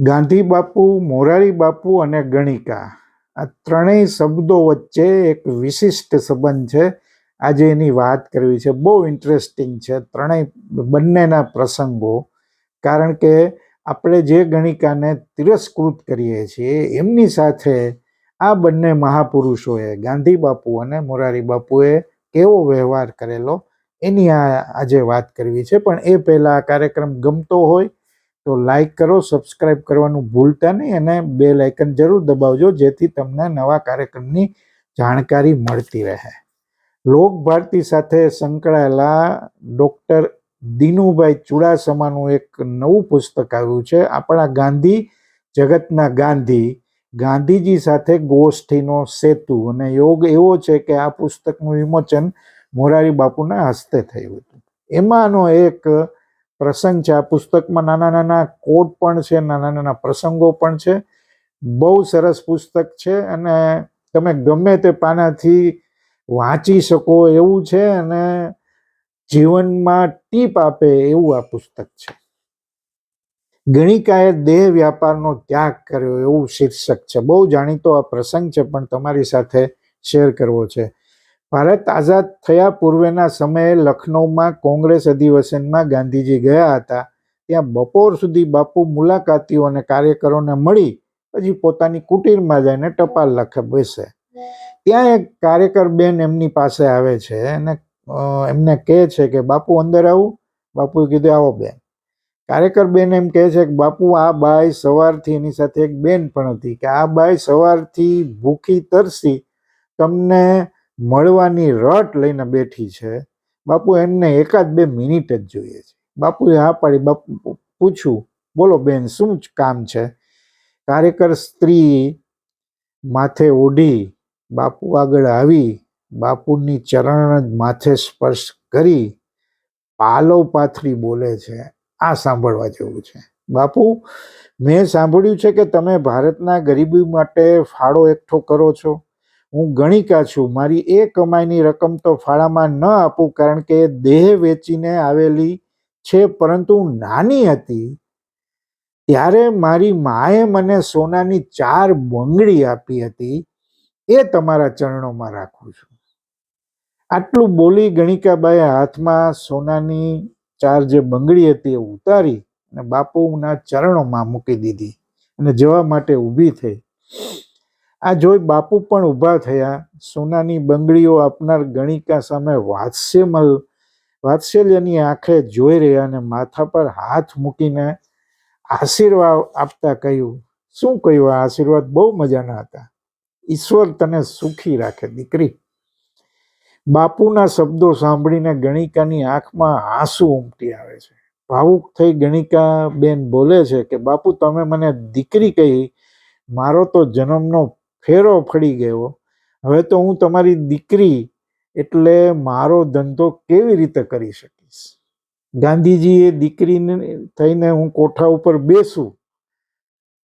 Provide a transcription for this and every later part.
ગાંધી બાપુ, મોરારી બાપુ અને ગણિકા. આ ત્રણેય શબ્દો વચ્ચે એક વિશિષ્ટ સંબંધ છે. આજે એની વાત કરવી છે. બહુ ઇન્ટરેસ્ટિંગ છે ત્રણેય બંનેના પ્રસંગો. કારણ કે આપણે જે ગણિકાને તિરસ્કૃત કરીએ છીએ, એમની સાથે આ બંને મહાપુરુષોએ, ગાંધી બાપુ અને મોરારી બાપુએ કેવો વ્યવહાર કરેલો, એની આ આજે વાત કરવી છે. પણ એ પહેલાં આ કાર્યક્રમ ગમતો હોય તો લાઈક કરો સબસ્ક્રાઇબ કરવાનું ભૂલતા નહીં અને બે લાઇકન જરૂર દબાવજો, જેથી તમને નવા કાર્યક્રમની જાણકારી મળતી રહે. લોક ભારતી સાથે સંકળાયેલા ડૉક્ટર દિનુભાઈ ચુડાસમાનું એક નવું પુસ્તક આવ્યું છે. આપણા ગાંધી, જગતના ગાંધી, ગાંધીજી સાથે ગોષ્ઠીનો સેતુ અને યોગ એવો છે કે આ પુસ્તકનું વિમોચન મોરારી બાપુના હસ્તે થયું હતું. એમાંનો એક પ્રસંગ છે. આ પુસ્તકમાં નાના નાના કોટ પણ છે, નાના નાના પ્રસંગો પણ છે. બહુ સરસ પુસ્તક છે અને તમે ગમે તે પાનાથી વાંચી શકો એવું છે અને જીવનમાં ટીપ આપે એવું આ પુસ્તક છે. ગણિકાએ દેહ વ્યાપારનો ત્યાગ કર્યો એવું શીર્ષક છે. બહુ જાણીતો આ પ્રસંગ છે, પણ તમારી સાથે શેર કરવો છે. ભારત આઝાદ થયા પૂર્વેના સમયે લખનૌમાં કોંગ્રેસ અધિવેશનમાં ગાંધીજી ગયા હતા. ત્યાં બપોર સુધી બાપુ મુલાકાતીઓ અને કાર્યકરોને મળી પછી પોતાની કુટીરમાં જઈને ટપાલ લખે, બેસે. ત્યાં એક કાર્યકર બેન એમની પાસે આવે છે અને એમને કહે છે કે, બાપુ અંદર આવું. બાપુએ કીધું, આવો બેન. કાર્યકર બેન એમ કહે છે કે, બાપુ, આ બાઈ સવારથી એની સાથે એક બેન પણ હતી. કે, આ બાઈ સવારથી ભૂખી તરસી. તમને મળવાની રટ લઈને બેઠી છે. બાપુ એમને એકાદ બે મિનિટ જ જોઈએ છે. બાપુએ હા પાડી, બાપુ પૂછ્યું, બોલો બેન, શું કામ છે? કાર્યકર સ્ત્રી માથે ઓઢી, બાપુ આગળ આવી, બાપુની ચરણ માથે સ્પર્શ કરી, પાલવ પાથરી બોલે છે. આ સાંભળવા જેવું છે. બાપુ, મેં સાંભળ્યું છે કે તમે ભારતના ગરીબી માટે ફાળો એકઠો કરો છો. હું ગણિકા છું. મારી એ કમાઈની રકમ તો ફાળામાં ન આપું કારણ કે દેહ વેચીને આવેલી છે, પરંતુ નાની હતી. ત્યારે મારી માએ મને સોનાની ચાર બંગડી આપી હતી. એ તમારા ચરણોમાં રાખું છું. આટલું બોલી ગણિકાબાએ હાથમાં સોનાની ચાર જે બંગડી હતી એ ઉતારી અને બાપુના ચરણોમાં મૂકી દીધી અને જવા માટે ઊભી થઈ. આ જોઈ બાપુ પણ ઊભા થયા. સોનાની બંગડીઓ આપનાર ગણિકા સામે વાત્સ્યમલ વાત્સલ્યની આંખે જોઈ રહ્યા અને માથા પર હાથ મૂકીને આશીર્વાદ આપતા કહ્યું, શું કહ્યું? આ આશીર્વાદ બહુ મજાના હતા. ઈશ્વર તને સુખી રાખે, દીકરી. બાપુના શબ્દો સાંભળીને ગણિકાની આંખમાં આંસુ ઉમટી આવે છે. ભાવુક થઈ ગણિકા બેન બોલે છે કે, બાપુ, તમે મને દીકરી કહી, મારો તો જન્મનો ફેરો ફળી ગયો. હવે તો હું તમારી દીકરી એટલે મારો ધંધો કેવી રીતે કરી શકીશ? ગાંધીજીએ દીકરીને થઈને હું કોઠા ઉપર બેસું,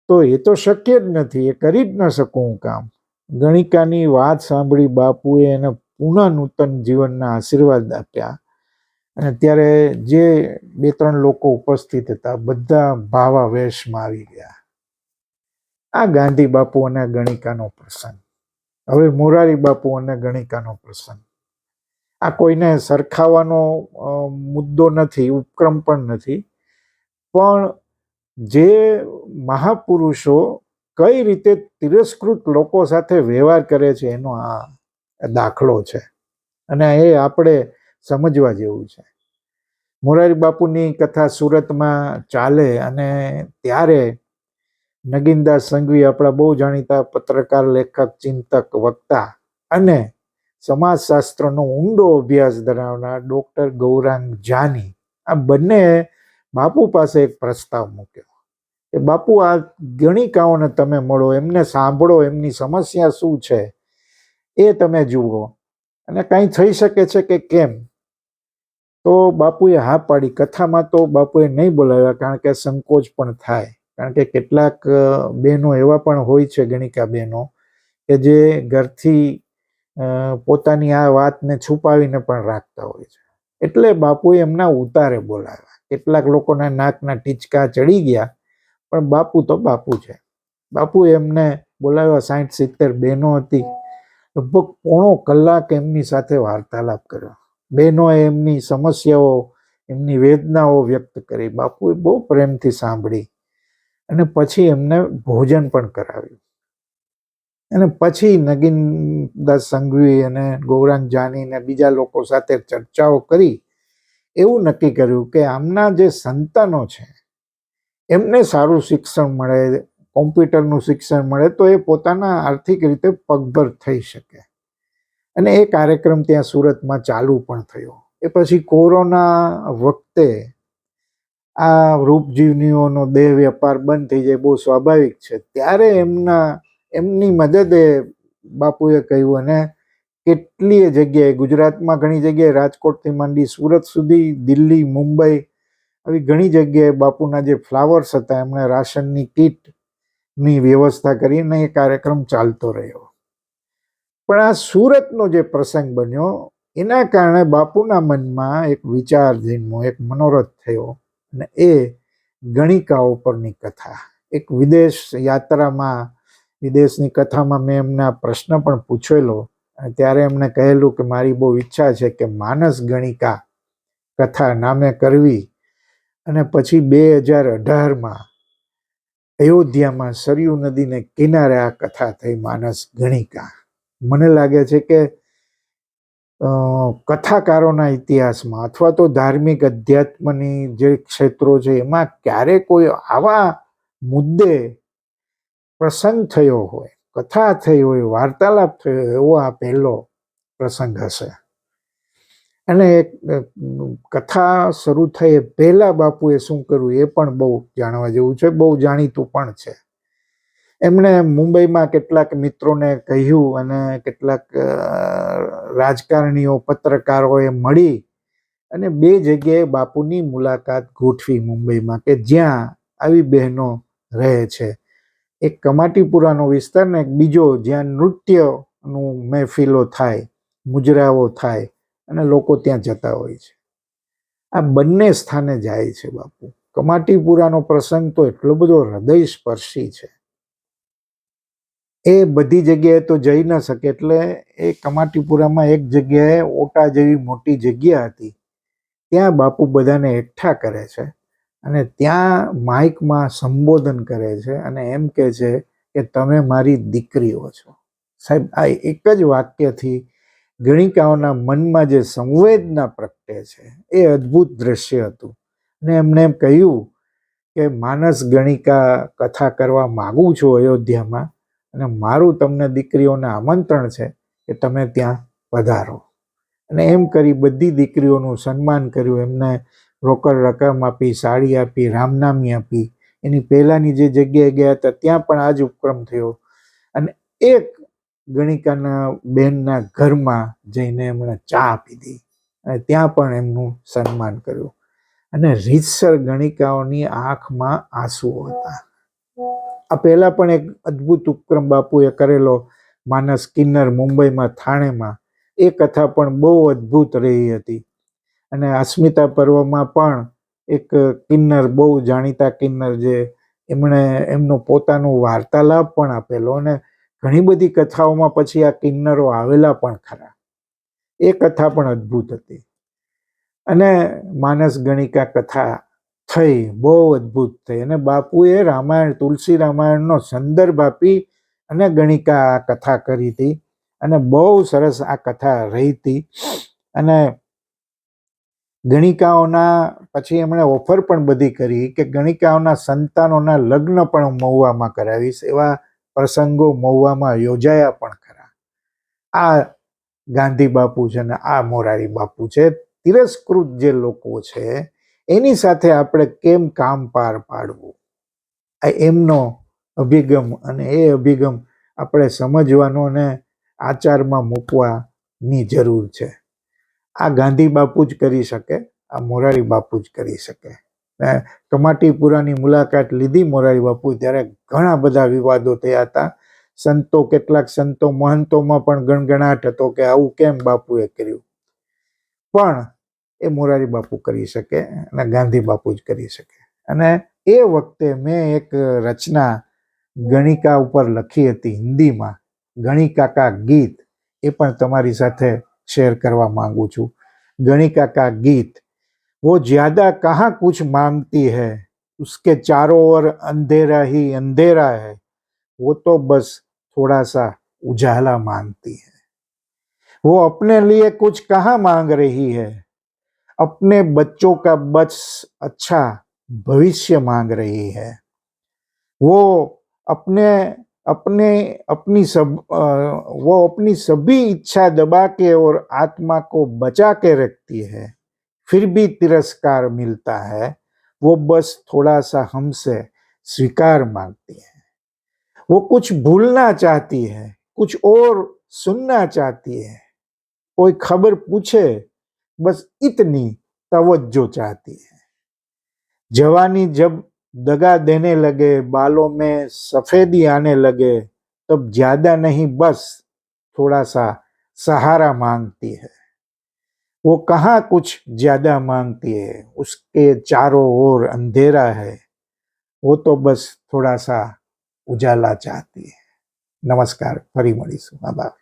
તો એ તો શક્ય જ નથી. એ કરી જ ન શકું હું કામ. ગણિકાની વાત સાંભળી બાપુએ એને પુનઃ નૂતન જીવનના આશીર્વાદ આપ્યા. અને ત્યારે જે બે ત્રણ લોકો ઉપસ્થિત હતા, બધા ભાવા વેશમાં આવી ગયા. આ ગાંધી બાપુ અને ગણિકાનો પ્રસંગ. હવે મોરારી બાપુ અને ગણિકાનો પ્રસંગ. આ કોઈને સરખાવવાનો મુદ્દો નથી, ઉપક્રમ પણ નથી. પણ જે મહાપુરુષો કઈ રીતે તિરસ્કૃત લોકો સાથે વ્યવહાર કરે છે, એનો આ દાખલો છે. અને એ આપણે સમજવા જેવું છે. મોરારી બાપુની કથા સુરતમાં ચાલે અને ત્યારે નગીનદાસ સંઘવી આપણા બહુ જાણીતા પત્રકાર, લેખક, ચિંતક વક્તા અને સમાજશાસ્ત્રનો ઊંડો અભ્યાસ ધરાવનાર ડૉક્ટર ગૌરાંગ જાની આ બંને બાપુ પાસે એક પ્રસ્તાવ મૂક્યો કે, બાપુ, આ ગણિકાઓને તમે મળો, એમને સાંભળો, એમની સમસ્યા શું છે એ તમે જુઓ. અને કાંઈ થઈ શકે છે કે કેમ? તો બાપુએ હા પાડી. કથામાં તો બાપુએ નહીં બોલાવ્યા કારણ કે સંકોચ પણ થાય. કારણ કે કેટલાક બહેનો એવા પણ હોય છે ગણિકા બહેનો કે જે ઘરથી પોતાની આ વાતને છુપાવીને પણ રાખતા હોય છે. એટલે બાપુએ એમના ઉતારે બોલાવ્યા. કેટલાક લોકોના નાકના ટીચકા ચડી ગયા, પણ બાપુ તો બાપુ છે. બાપુ એમને બોલાવ્યા સાઠ સિત્તેર બહેનો હતી. લગભગ પોણો કલાક એમની સાથે વાર્તાલાપ કર્યો. બહેનોએ એમની સમસ્યાઓ, એમની વેદનાઓ વ્યક્ત કરી. બાપુએ બહુ પ્રેમથી સાંભળી. અને પછી એમને ભોજન પણ કરાવ્યું. અને પછી નગીનદાસ સંઘવી અને ગૌરાંગ જાની ને બીજા લોકો સાથે ચર્ચાઓ કરી, એવું નક્કી કર્યું કે આમના જે સંતાનો છે, એમને સારું શિક્ષણ મળે, કોમ્પ્યુટરનું શિક્ષણ મળે, તો એ પોતાના આર્થિક રીતે પગભર થઈ શકે. અને એ કાર્યક્રમ ત્યાં સુરતમાં ચાલુ પણ થયો. એ પછી કોરોના વખતે આ રૂપજીવનીઓનો દેહ વેપાર બંધ થઈ જાય બહુ સ્વાભાવિક છે. ત્યારે એમના, એમની મદદે બાપુએ કહ્યું અને કેટલીય જગ્યાએ, ગુજરાતમાં ઘણી જગ્યાએ રાજકોટથી માંડી સુરત સુધી, દિલ્હી, મુંબઈ આવી ઘણી જગ્યાએ બાપુના જે ફ્લાવર્સ હતા, એમણે રાશનની કીટની વ્યવસ્થા કરીને એ કાર્યક્રમ ચાલતો રહ્યો. પણ આ સુરતનો જે પ્રસંગ બન્યો, એના કારણે બાપુના મનમાં એક વિચાર જન્મો એક મનોરથ થયો. અને એ ગણિકાઓ પરની કથા. એક વિદેશ યાત્રામાં, વિદેશની કથામાં મેં એમને પ્રશ્ન પણ પૂછેલો. અને ત્યારે એમણે કહેલું કે મારી બહુ ઈચ્છા છે કે માનસ ગણિકા કથા નામે કરવી. અને પછી બે હજાર અઢારમાં અયોધ્યામાં સરયુ નદીને કિનારે આ કથા થઈ, માનસ ગણિકા. મને લાગે છે કે કથાકારોના ઇતિહાસમાં અથવા તો ધાર્મિક અધ્યાત્મની જે ક્ષેત્રો છે, એમાં ક્યારે કોઈ આવા મુદ્દે પ્રસંગ થયો હોય, કથા થઈ હોય, વાર્તાલાપ થયો એવો આ પહેલો પ્રસંગ હશે. અને કથા શરૂ થઈ પહેલા બાપુએ શું કર્યું એ પણ બહુ જાણવા જેવું છે, બહુ જાણીતું પણ છે. એમણે મુંબઈમાં કેટલાક મિત્રોને કહ્યું અને કેટલાક રાજકારણીઓ, પત્રકારોએ મળી અને બે જગ્યાએ બાપુની મુલાકાત ગોઠવી મુંબઈમાં કે જ્યાં આવી બહેનો રહે છે. એક કમાટીપુરાનો વિસ્તાર ને એક બીજો જ્યાં નૃત્યનું મહેફિલો થાય, મુજરાઓ થાય અને લોકો ત્યાં જતા હોય છે. આ બંને સ્થાને જાય છે બાપુ. કમાટીપુરાનો પ્રસંગ તો એટલો બધો હૃદય સ્પર્શી છે. એ બધી જગ્યાએ તો જઈ ન શકે એટલે એ કમાટીપુરામાં એક જગ્યાએ ઓટા જેવી મોટી જગ્યા હતી. ત્યાં બાપુ બધાને એકઠા કરે છે અને ત્યાં માઇકમાં સંબોધન કરે છે અને એમ કહે છે કે તમે મારી દીકરીઓ છો. સાહેબ, આ એક જ વાક્યથી ગણિકાઓના મનમાં જે સંવેદના પ્રગટે છે એ અદ્ભુત દ્રશ્ય હતું. અને એમણે એમ કહ્યું કે માનસ ગણિકા કથા કરવા માગું છું અયોધ્યામાં. અને મારું તમને દીકરીઓને આમંત્રણ છે કે તમે ત્યાં પધારો અને એમ કરી બધી દીકરીઓનું સન્માન કર્યું. એમને રોકડ રકમ આપી, સાડી આપી, રામનામી આપી. એની પહેલાંની જે જગ્યાએ ગયા હતા, ત્યાં પણ આ જ ઉપક્રમ થયો. અને એક ગણિકાના બહેનના ઘરમાં જઈને એમણે ચા પીધી અને ત્યાં પણ એમનું સન્માન કર્યું. અને રીતસર ગણિકાઓની આંખમાં આંસુઓ હતા. આ પહેલાં પણ એક અદ્ભુત ઉપક્રમ બાપુએ કરેલો માનસ કિન્નર મુંબઈમાં થાણેમાં. એ કથા પણ બહુ અદ્ભુત રહી હતી. અને અસ્મિતા પર્વમાં પણ એક કિન્નર, બહુ જાણીતા કિન્નર જે એમણે એમનું પોતાનો વાર્તાલાપ પણ આપેલો અને ઘણી બધી કથાઓમાં પછી આ કિન્નરો આવેલા પણ ખરા. એ કથા પણ અદ્ભુત હતી. અને માનસ ગણિકા કથા થઈ, બહુ અદ્ભુત થઈ. અને બાપુએ રામાયણ, તુલસી રામાયણનો સંદર્ભ આપી અને ગણિકા આ કથા કરી હતી. અને બહુ સરસ આ કથા રહી હતી. અને ગણિકાઓના પછી એમણે ઓફર પણ બધી કરી કે ગણિકાઓના સંતાનોના લગ્ન પણ મહુવામાં કરાવીશ, એવા પ્રસંગો મહુવામાં યોજાયા પણ ખરા. આ ગાંધી બાપુ છે ને આ મોરારી બાપુ છે. તિરસ્કૃત જે લોકો છે એની સાથે આપણે કેમ કામ પાર પાડવું? આ એમનો અભિગમ અને એ અભિગમ આપણે સમજવાનો અને આચારમાં મૂકવાની જરૂર છે. આ ગાંધી બાપુ જ કરી શકે, આ મોરારી બાપુ જ કરી શકે. કમાટીપુરાની મુલાકાત લીધી મોરારી બાપુ ત્યારે ઘણા બધા વિવાદો થયા હતા. સંતો, કેટલાક સંતો મહંતોમાં પણ ગણગણાટ હતો કે આવું કેમ બાપુએ કર્યું? પણ એ મોરારી બાપુ કરી શકે અને ગાંધી બાપુ જ કરી શકે. અને એ વખતે મેં એક રચના ગણિકા ઉપર લખી હતી હિન્દીમાં. ગણિકાકા ગીત, એ પણ તમારી સાથે શેર કરવા માંગુ છું. ગણિકાકા ગીત, વો જ્યાદા કહા કુછ માંગતી હૈ उसके ચારો ઓર અંધેરા ही અંધેરા है વો તો બસ થોડા સા ઉજાલા मांगती है વો अपने લીએ કુછ કહા માંગ રહી है अपने बच्चों का बस अच्छा भविष्य मांग रही है। वो अपने अपने, अपनी सब वो अपनी सभी इच्छा दबा के और आत्मा को बचा के रखती है, फिर भी तिरस्कार मिलता है, वो बस थोड़ा सा हमसे स्वीकार मांगती है। वो कुछ भूलना चाहती है, कुछ और सुनना चाहती है, कोई खबर पूछे बस इतनी तवज्जो चाहती है। जवानी जब दगा देने लगे, बालों में सफ़ेदी आने लगे, तब ज़्यादा नहीं, बस थोड़ा सा सहारा मांगती है। वो कहाँ कुछ ज़्यादा मांगती है? उसके चारों ओर अंधेरा है। वो तो बस थोड़ा सा उजाला चाहती है। नमस्कार, फरी मड़ीसू आभार